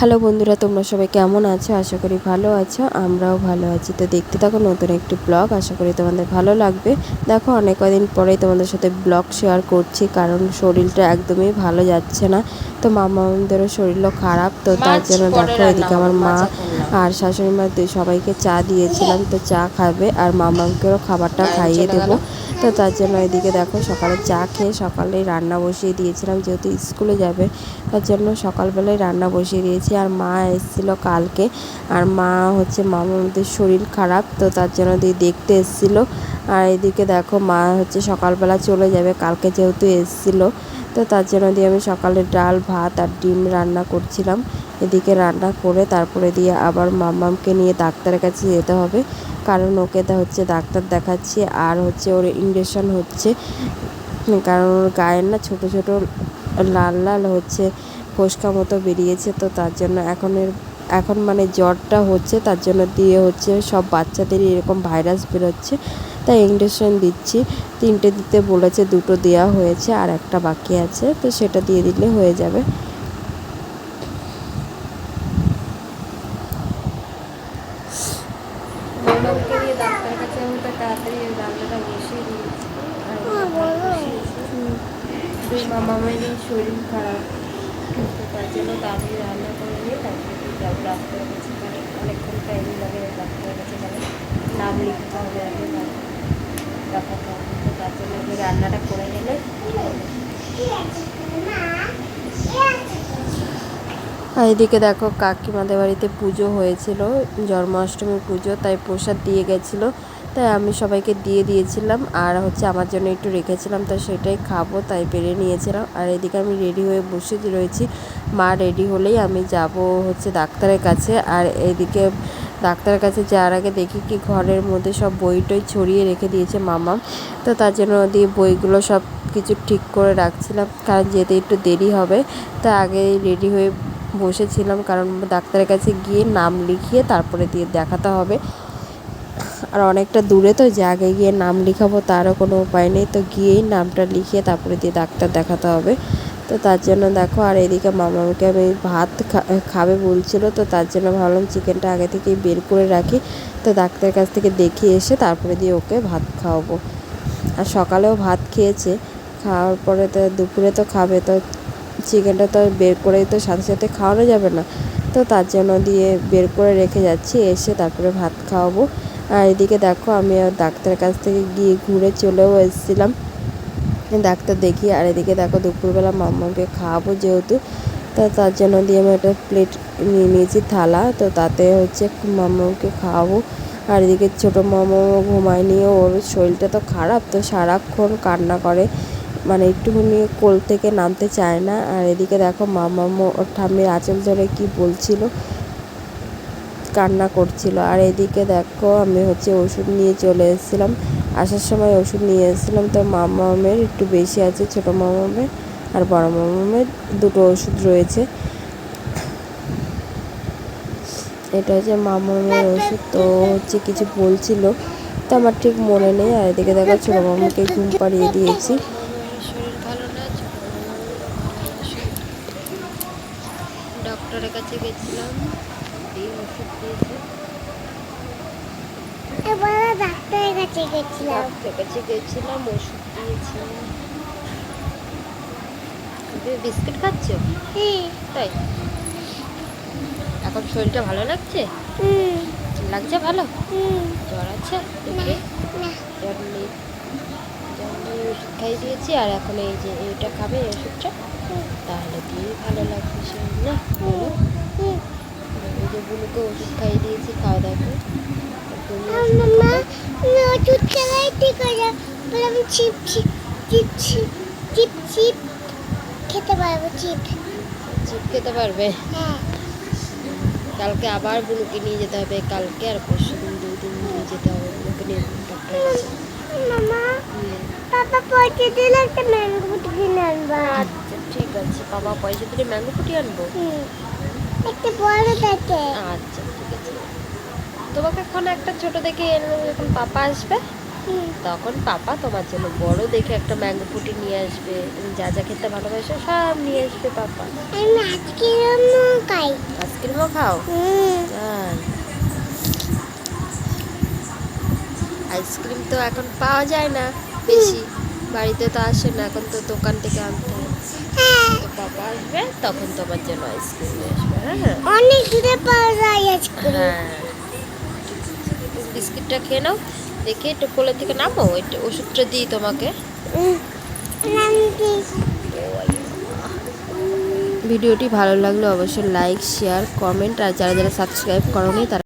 Hello বন্ধুরা তোমরা সবাই কেমন আছো? আশা করি ভালো আছো আমরাও ভালো আছি। তো দেখতে থাকো নতুন একটি ব্লগ আশা করি তোমাদের ভালো লাগবে। দেখো অনেক কদিন পরেই তোমাদের সাথে ব্লগ শেয়ার করছি কারণ শরীরটা একদমই ভালো যাচ্ছে না। তো মামা আমাদেরও শরীরও খারাপ তো তার জন্য দেখো এদিকে আমার মা আর শাশুড়ি মা সবাইকে চা দিয়েছিলাম তো চা খাবে আর মামাকেও খাবারটা খাইয়ে দেবো। তো তার জন্য এদিকে দেখো সকালে চা খেয়ে সকালে রান্না বসিয়ে দিয়েছিলাম, যেহেতু স্কুলে যাবে, তার জন্য সকালবেলায় রান্না বসিয়ে দিয়েছি। আর মা এসেছিল কালকে, আর মা হচ্ছে মামাদের শরীর খারাপ, তো তার জন্য দিয়ে দেখতে এসেছিল। আর এদিকে দেখো মা হচ্ছে সকালবেলা চলে যাবে, কালকে যেহেতু এসেছিল, তো তার জন্য দিয়ে আমি সকালে ডাল, ভাত আর ডিম রান্না করছিলাম। এদিকে রান্না করে তারপরে দিয়ে আবার মামামকে নিয়ে ডাক্তারের কাছে যেতে হবে। কারণ ওকে তো হচ্ছে ডাক্তার দেখাচ্ছি আর হচ্ছে ওর ইঞ্জেকশন হচ্ছে। কারণ ওর গায়ের না ছোট ছোট লাল লাল হচ্ছে, ফোসকা মতো বেরিয়েছে। তো তার জন্য এখন এখন মানে জ্বরটা হচ্ছে, তার জন্য দিয়ে হচ্ছে সব বাচ্চাদেরই এরকম ভাইরাস বেরোচ্ছে। তাই ইঞ্জেকশন দিচ্ছি। তিনটে দিতে বলেছে, দুটো দেওয়া হয়েছে আর একটা বাকি আছে। তো সেটা দিয়ে দিলে হয়ে যাবে বললামকে নিয়ে ডাক্তারের কাছে আমি তো তাড়াতাড়ি রান্নাটা বসিয়ে দিয়েছি। দুই শরীর খারাপ। তো তার জন্য তাড়াতাড়ি রান্না করে নিয়ে তারপরে যাব ডাক্তারের কাছে মানে অনেকক্ষণ টাইম লাগে ডাক্তারের কাছে গেলে নাম লিখতে হবে আগে দেখাতে হবে তার জন্য রান্নাটা করে আর এদিকে দেখো কাকিমাদের বাড়িতে পুজো হয়েছিল। জন্মাষ্টমীর পুজো, তাই প্রসাদ দিয়ে গেছিল। তাই আমি সবাইকে দিয়ে দিয়েছিলাম আর হচ্ছে আমার জন্য একটু রেখেছিলাম, তো সেটাই খাব, তাই বেড়ে নিয়েছিলাম। আর এদিকে আমি রেডি হয়ে বসে রয়েছি। মা রেডি হলেই আমি যাব হচ্ছে ডাক্তারের কাছে। আর এদিকে ডাক্তারের কাছে যাওয়ার আগে দেখি কি ঘরের মধ্যে সব বই টই ছড়িয়ে রেখে দিয়েছে মামা। তো তার জন্য দিয়ে বইগুলো সব কিছু ঠিক করে রাখছিলাম, কারণ যেতে একটু দেরি হবে। তা আগে রেডি হয়ে বসেছিলাম, কারণ ডাক্তারের কাছে গিয়ে নাম লিখিয়ে তারপরে দিয়ে দেখাতে হবে। অনেকটা দূরে তো, যে আগে গিয়ে নাম লিখাবো তারও কোনো উপায় নেই। তো গিয়েই নামটা লিখিয়ে তারপরে দিয়ে ডাক্তার দেখাতে হবে। তো তার জন্য দেখো, আর এদিকে মামাকে আমি ভাত খাবে বলছিল, তো তার জন্য ভাবলাম চিকেনটা আগে থেকেই বের করে রাখি। তো ডাক্তারের কাছ থেকে দেখিয়ে এসে তারপরে দিয়ে ওকে ভাত খাওয়াবো। আর সকালেও ভাত খেয়েছে, খাওয়ার পরে তো দুপুরে তো খাবে, তো চিকেনটা তো বের করেই তো সাথে সাথে খাওয়ানো যাবে না। তো তার জন্য দিয়ে বের করে রেখে যাচ্ছি, এসে তারপরে ভাত খাওয়াবো। আর এদিকে দেখো, আমি ডাক্তারের কাছ থেকে গিয়ে ঘুরে চলেও এসেছিলাম। ডাক্তার দেখি, আর এদিকে দেখো, দুপুরবেলা মাম্মাকে খাওয়াবো যেহেতু। তো তার জন্য দিয়ে আমি একটা প্লেট নিয়ে নিয়েছি থালা। তো তাতে হচ্ছে মাম্মাকে খাওয়াবো। আর এদিকে ছোটো মামা ঘুমায় নিয়ে ওর শরীরটা তো খারাপ। তো সারাক্ষণ কান্না করে। মানে একটুখানি কোল থেকে নামতে চায় না। আর এদিকে দেখো মামা ওর ঠাম্মির আঁচল ধরে কি বলছিল। কান্না করছিল। আর এদিকে দেখো, আমি হচ্ছে ওষুধ নিয়ে চলে এসেছিলাম। আসার সময় ওষুধ নিয়ে এসেছিলাম। তো মামামের একটু বেশি আছে, ছোটো মামামের আর বড় মামামের দুটো ওষুধ রয়েছে। এটা হচ্ছে মামামের ওষুধ। তো হচ্ছে কিছু বলছিল, তো আমার ঠিক মনে নেই। আর এদিকে দেখো, ছোটো মামাকে ঘুম পাড়িয়ে দিয়েছি। ডক্টরের কাছে গেছিলাম। ওষুধ দিয়েছে এবার ডাক্তারের কাছে গেছিলাম। ডাক্তারের কাছে গেছিলাম ওষুধ দিয়েছে তুমি বিস্কিট খাচ্ছ? তাই? এখন শরীরটা ভালো লাগছে? হুম। লাগছে ভালো? হুম। জ্বর আছে? দেখি। জ্বর নেই। ওষুধ খাইয়ে দিয়েছি। আর এখন এই যে এইটা খাবে ওষুধটা। তাহলে দিয়ে ভালো লাগবে শরীর না ওষুধ খাইয়ে দিয়েছি খাওয়া দাওয়া করে। ওষুধ খেলাই ঠিক হয়ে আমি chip chip chip chip chip chip খেতে পারব চিপ চিপ খেতে পারবে? হ্যাঁ। কালকে আবার বুনুকে নিয়ে যেতে হবে কালকে আর পরশু দিন দুই দিন নিয়ে যেতে হবে বুনুকে নিয়ে ডক্টরের কাছে। মামা হুম। পাপা পয়সা দিলে একটা ম্যাঙ্গো কিনে আনবা। আচ্ছা ঠিক আছে বাবা পয়সা দিলে ম্যাঙ্গো ফুটি আনব? একটা বড় দেখে। আচ্ছা ঠিক আছে। তোমাকে এখন একটা ছোট দেখে এনে যখন পাপা আসবে তখন পাপা তোমার জন্য বড় দেখে একটা ম্যাঙ্গো ফুটি নিয়ে আসবে তুমি যা যা খেতে ভালোবাসো সব নিয়ে আসবে পাপা। আমি আজকে খাই। আজকে খাও? হুম। তাই আইসক্রিম তো এখন পাওয়া যায় না বেশি। বাড়িতে তো আসে না এখন তো দোকান থেকে আনতে হয়। হ্যাঁ। আসবে তখন তোমার জন্য আইসক্রিম নিয়ে আসবে হ্যাঁ? অনেক দূরে পাওয়া যায় আইসক্রিম হ্যাঁ। বিস্কিটটা খেয়ে নাও দেখে একটু কোলে থেকে নামো একটু ওষুধটা দিই তোমাকে। ভিডিওটি ভালো লাগলে অবশ্যই লাইক শেয়ার কমেন্ট আর যারা যারা সাবস্ক্রাইব করনি তারা